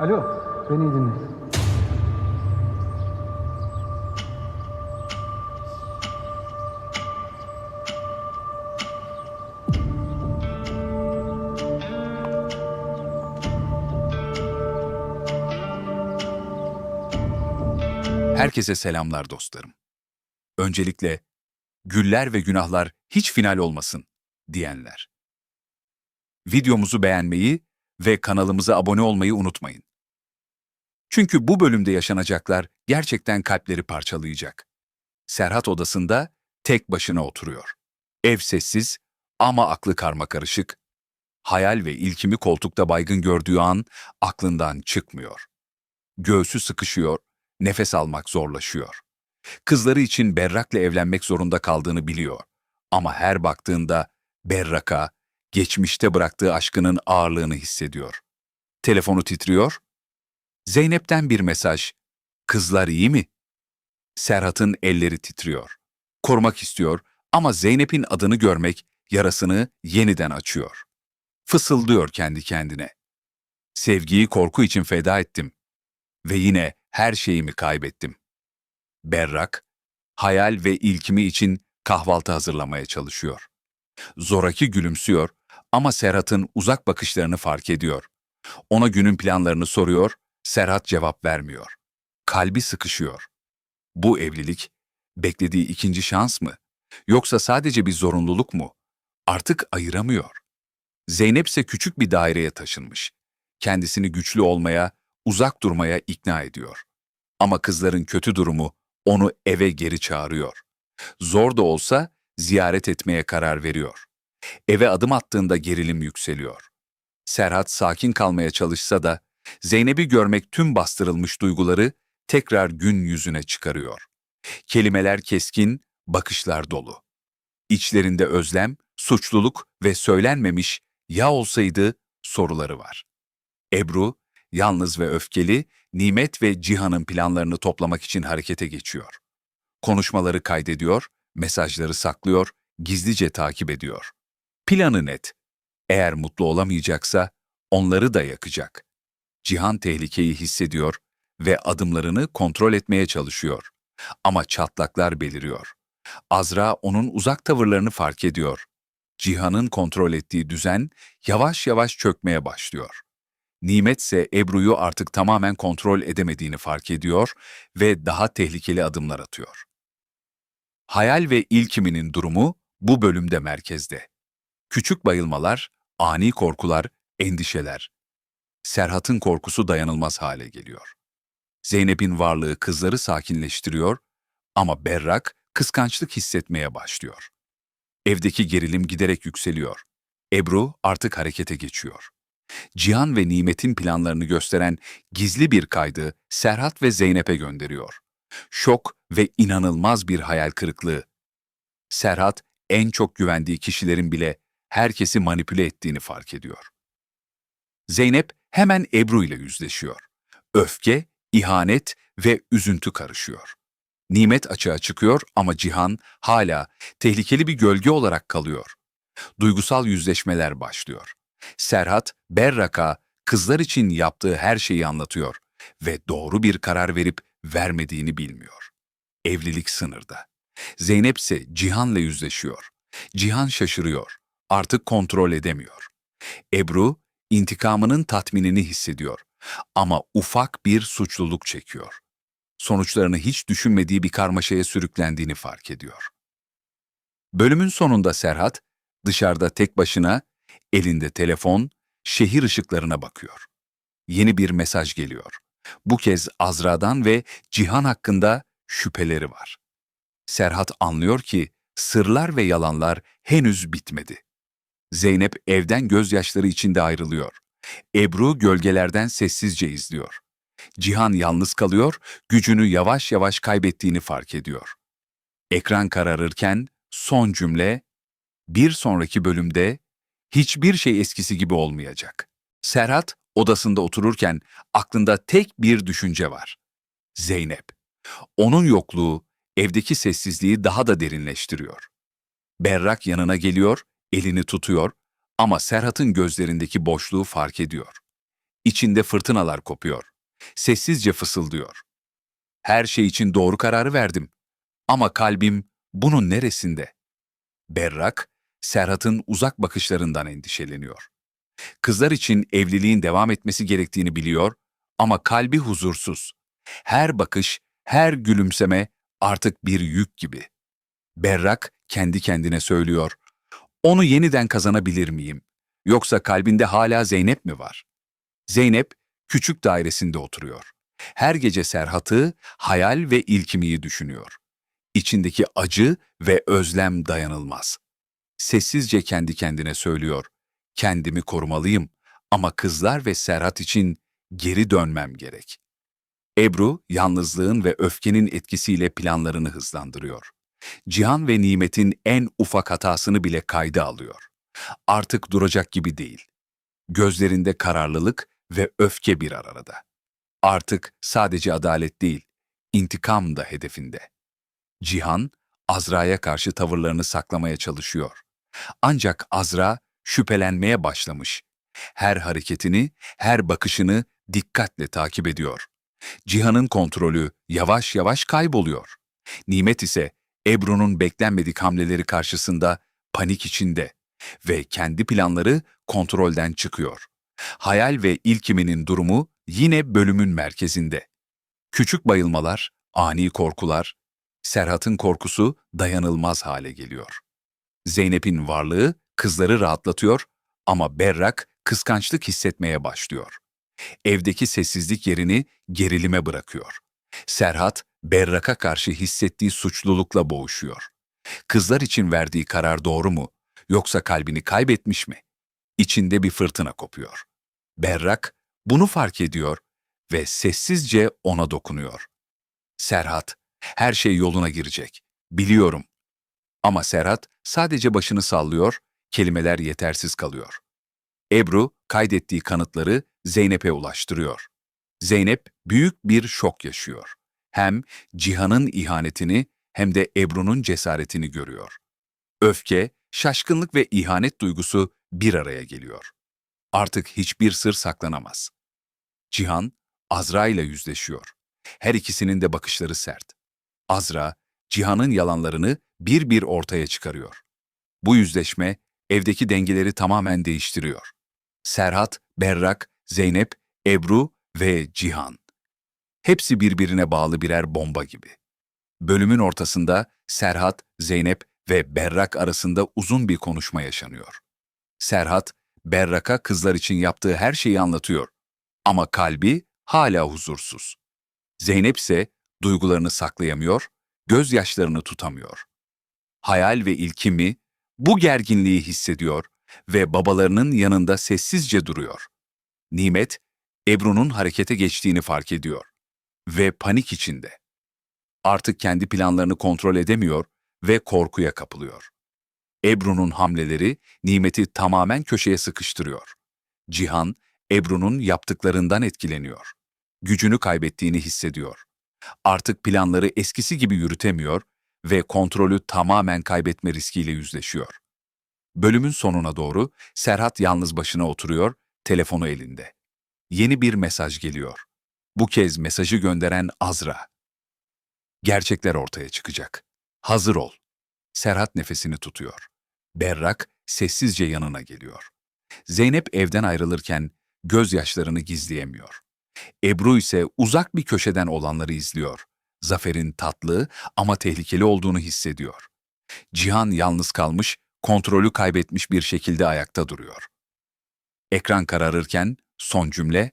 Alo, beni iyi dinle. Herkese selamlar dostlarım. Öncelikle güller ve günahlar hiç final olmasın diyenler. Videomuzu beğenmeyi ve kanalımıza abone olmayı unutmayın. Çünkü bu bölümde yaşanacaklar gerçekten kalpleri parçalayacak. Serhat odasında tek başına oturuyor. Ev sessiz ama aklı karmakarışık. Hayal ve ilkimi koltukta baygın gördüğü an aklından çıkmıyor. Göğsü sıkışıyor, nefes almak zorlaşıyor. Kızları için Berrak'la evlenmek zorunda kaldığını biliyor. Ama her baktığında Berrak'a, geçmişte bıraktığı aşkının ağırlığını hissediyor. Telefonu titriyor. Zeynep'ten bir mesaj. Kızlar iyi mi? Serhat'ın elleri titriyor. Korumak istiyor ama Zeynep'in adını görmek yarasını yeniden açıyor. Fısıldıyor kendi kendine. Sevgiyi korku için feda ettim ve yine her şeyimi kaybettim. Berrak, hayal ve ilkimi için kahvaltı hazırlamaya çalışıyor. Zoraki gülümsüyor ama Serhat'ın uzak bakışlarını fark ediyor. Ona günün planlarını soruyor, Serhat cevap vermiyor. Kalbi sıkışıyor. Bu evlilik, beklediği ikinci şans mı? Yoksa sadece bir zorunluluk mu? Artık ayıramıyor. Zeynep ise küçük bir daireye taşınmış. Kendisini güçlü olmaya, uzak durmaya ikna ediyor. Ama kızların kötü durumu onu eve geri çağırıyor. Zor da olsa ziyaret etmeye karar veriyor. Eve adım attığında gerilim yükseliyor. Serhat sakin kalmaya çalışsa da Zeynep'i görmek tüm bastırılmış duyguları tekrar gün yüzüne çıkarıyor. Kelimeler keskin, bakışlar dolu. İçlerinde özlem, suçluluk ve söylenmemiş ya olsaydı soruları var. Ebru, yalnız ve öfkeli, Nimet ve Cihan'ın planlarını toplamak için harekete geçiyor. Konuşmaları kaydediyor, mesajları saklıyor, gizlice takip ediyor. Planı net. Eğer mutlu olamayacaksa onları da yakacak. Cihan tehlikeyi hissediyor ve adımlarını kontrol etmeye çalışıyor. Ama çatlaklar beliriyor. Azra onun uzak tavırlarını fark ediyor. Cihan'ın kontrol ettiği düzen yavaş yavaş çökmeye başlıyor. Nimet ise Ebru'yu artık tamamen kontrol edemediğini fark ediyor ve daha tehlikeli adımlar atıyor. Hayal ve İlkim'inin durumu bu bölümde merkezde. Küçük bayılmalar, ani korkular, endişeler. Serhat'ın korkusu dayanılmaz hale geliyor. Zeynep'in varlığı kızları sakinleştiriyor ama Berrak kıskançlık hissetmeye başlıyor. Evdeki gerilim giderek yükseliyor. Ebru artık harekete geçiyor. Cihan ve Nimet'in planlarını gösteren gizli bir kaydı Serhat ve Zeynep'e gönderiyor. Şok ve inanılmaz bir hayal kırıklığı. Serhat, en çok güvendiği kişilerin bile herkesi manipüle ettiğini fark ediyor. Zeynep hemen Ebru ile yüzleşiyor. Öfke, ihanet ve üzüntü karışıyor. Nimet açığa çıkıyor ama Cihan hala tehlikeli bir gölge olarak kalıyor. Duygusal yüzleşmeler başlıyor. Serhat, Berrak'a kızlar için yaptığı her şeyi anlatıyor ve doğru bir karar verip vermediğini bilmiyor. Evlilik sınırda. Zeynep ise Cihan'la yüzleşiyor. Cihan şaşırıyor. Artık kontrol edemiyor. Ebru, intikamının tatminini hissediyor. Ama ufak bir suçluluk çekiyor. Sonuçlarını hiç düşünmediği bir karmaşaya sürüklendiğini fark ediyor. Bölümün sonunda Serhat, dışarıda tek başına Elinde telefon, şehir ışıklarına bakıyor. Yeni bir mesaj geliyor. Bu kez Azra'dan ve Cihan hakkında şüpheleri var. Serhat anlıyor ki sırlar ve yalanlar henüz bitmedi. Zeynep evden gözyaşları içinde ayrılıyor. Ebru gölgelerden sessizce izliyor. Cihan yalnız kalıyor, gücünü yavaş yavaş kaybettiğini fark ediyor. Ekran kararırken son cümle, bir sonraki bölümde hiçbir şey eskisi gibi olmayacak. Serhat odasında otururken aklında tek bir düşünce var. Zeynep. Onun yokluğu evdeki sessizliği daha da derinleştiriyor. Berrak yanına geliyor, elini tutuyor ama Serhat'ın gözlerindeki boşluğu fark ediyor. İçinde fırtınalar kopuyor. Sessizce fısıldıyor. Her şey için doğru kararı verdim. Ama kalbim bunun neresinde? Berrak, Serhat'ın uzak bakışlarından endişeleniyor. Kızlar için evliliğin devam etmesi gerektiğini biliyor ama kalbi huzursuz. Her bakış, her gülümseme artık bir yük gibi. Berrak kendi kendine söylüyor. Onu yeniden kazanabilir miyim? Yoksa kalbinde hala Zeynep mi var? Zeynep küçük dairesinde oturuyor. Her gece Serhat'ı, hayal ve ilkimiyi düşünüyor. İçindeki acı ve özlem dayanılmaz. Sessizce kendi kendine söylüyor. Kendimi korumalıyım ama kızlar ve Serhat için geri dönmem gerek. Ebru, yalnızlığın ve öfkenin etkisiyle planlarını hızlandırıyor. Cihan ve Nimet'in en ufak hatasını bile kayda alıyor. Artık duracak gibi değil. Gözlerinde kararlılık ve öfke bir arada. Artık sadece adalet değil, intikam da hedefinde. Cihan, Azra'ya karşı tavırlarını saklamaya çalışıyor. Ancak Azra şüphelenmeye başlamış. Her hareketini, her bakışını dikkatle takip ediyor. Cihan'ın kontrolü yavaş yavaş kayboluyor. Nimet ise Ebru'nun beklenmedik hamleleri karşısında panik içinde ve kendi planları kontrolden çıkıyor. Hayal ve İlkim'inin durumu yine bölümün merkezinde. Küçük bayılmalar, ani korkular, Serhat'ın korkusu dayanılmaz hale geliyor. Zeynep'in varlığı kızları rahatlatıyor ama Berrak kıskançlık hissetmeye başlıyor. Evdeki sessizlik yerini gerilime bırakıyor. Serhat, Berrak'a karşı hissettiği suçlulukla boğuşuyor. Kızlar için verdiği karar doğru mu, yoksa kalbini kaybetmiş mi? İçinde bir fırtına kopuyor. Berrak bunu fark ediyor ve sessizce ona dokunuyor. Serhat, her şey yoluna girecek. Biliyorum. Ama Serhat sadece başını sallıyor, kelimeler yetersiz kalıyor. Ebru kaydettiği kanıtları Zeynep'e ulaştırıyor. Zeynep büyük bir şok yaşıyor. Hem Cihan'ın ihanetini hem de Ebru'nun cesaretini görüyor. Öfke, şaşkınlık ve ihanet duygusu bir araya geliyor. Artık hiçbir sır saklanamaz. Cihan, Azra ile yüzleşiyor. Her ikisinin de bakışları sert. Azra, Cihan'ın yalanlarını bir bir ortaya çıkarıyor. Bu yüzleşme evdeki dengeleri tamamen değiştiriyor. Serhat, Berrak, Zeynep, Ebru ve Cihan. Hepsi birbirine bağlı birer bomba gibi. Bölümün ortasında Serhat, Zeynep ve Berrak arasında uzun bir konuşma yaşanıyor. Serhat, Berrak'a kızlar için yaptığı her şeyi anlatıyor. Ama kalbi hala huzursuz. Zeynep ise duygularını saklayamıyor, gözyaşlarını tutamıyor. Hayal ve ilkimi bu gerginliği hissediyor ve babalarının yanında sessizce duruyor. Nimet, Ebru'nun harekete geçtiğini fark ediyor ve panik içinde. Artık kendi planlarını kontrol edemiyor ve korkuya kapılıyor. Ebru'nun hamleleri Nimet'i tamamen köşeye sıkıştırıyor. Cihan, Ebru'nun yaptıklarından etkileniyor. Gücünü kaybettiğini hissediyor. Artık planları eskisi gibi yürütemiyor ve kontrolü tamamen kaybetme riskiyle yüzleşiyor. Bölümün sonuna doğru Serhat yalnız başına oturuyor, telefonu elinde. Yeni bir mesaj geliyor. Bu kez mesajı gönderen Azra. Gerçekler ortaya çıkacak. Hazır ol. Serhat nefesini tutuyor. Berrak sessizce yanına geliyor. Zeynep evden ayrılırken gözyaşlarını gizleyemiyor. Ebru ise uzak bir köşeden olanları izliyor. Zafer'in tatlı ama tehlikeli olduğunu hissediyor. Cihan yalnız kalmış, kontrolü kaybetmiş bir şekilde ayakta duruyor. Ekran kararırken son cümle,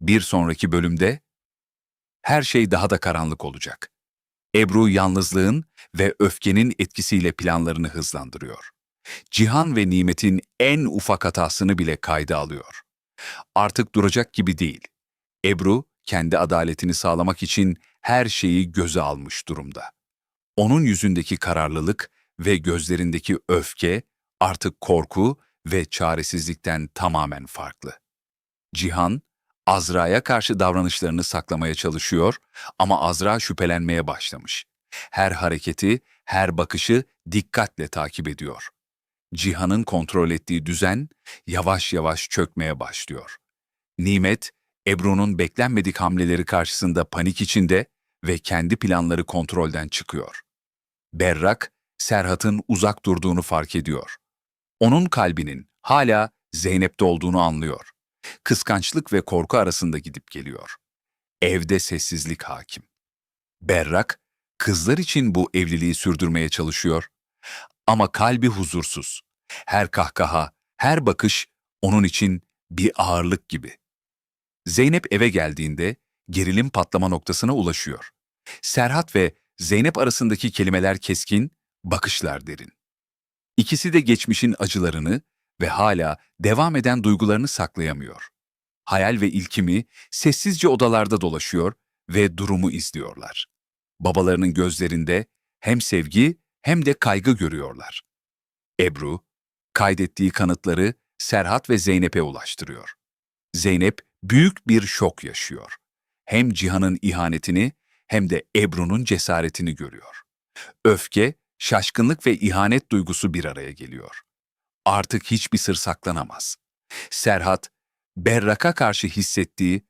bir sonraki bölümde her şey daha da karanlık olacak. Ebru yalnızlığın ve öfkenin etkisiyle planlarını hızlandırıyor. Cihan ve Nimet'in en ufak hatasını bile kayda alıyor. Artık duracak gibi değil. Ebru, kendi adaletini sağlamak için her şeyi göze almış durumda. Onun yüzündeki kararlılık ve gözlerindeki öfke artık korku ve çaresizlikten tamamen farklı. Cihan, Azra'ya karşı davranışlarını saklamaya çalışıyor ama Azra şüphelenmeye başlamış. Her hareketi, her bakışı dikkatle takip ediyor. Cihan'ın kontrol ettiği düzen yavaş yavaş çökmeye başlıyor. Nimet, Ebru'nun beklenmedik hamleleri karşısında panik içinde ve kendi planları kontrolden çıkıyor. Berrak, Serhat'ın uzak durduğunu fark ediyor. Onun kalbinin hala Zeynep'te olduğunu anlıyor. Kıskançlık ve korku arasında gidip geliyor. Evde sessizlik hakim. Berrak, kızlar için bu evliliği sürdürmeye çalışıyor. Ama kalbi huzursuz. Her kahkaha, her bakış onun için bir ağırlık gibi. Zeynep eve geldiğinde gerilim patlama noktasına ulaşıyor. Serhat ve Zeynep arasındaki kelimeler keskin, bakışlar derin. İkisi de geçmişin acılarını ve hala devam eden duygularını saklayamıyor. Hayal ve ilkimi sessizce odalarda dolaşıyor ve durumu izliyorlar. Babalarının gözlerinde hem sevgi hem de kaygı görüyorlar. Ebru, kaydettiği kanıtları Serhat ve Zeynep'e ulaştırıyor. Zeynep büyük bir şok yaşıyor. Hem Cihan'ın ihanetini hem de Ebru'nun cesaretini görüyor. Öfke, şaşkınlık ve ihanet duygusu bir araya geliyor. Artık hiçbir sır saklanamaz. Serhat, Berrak'a karşı hissettiği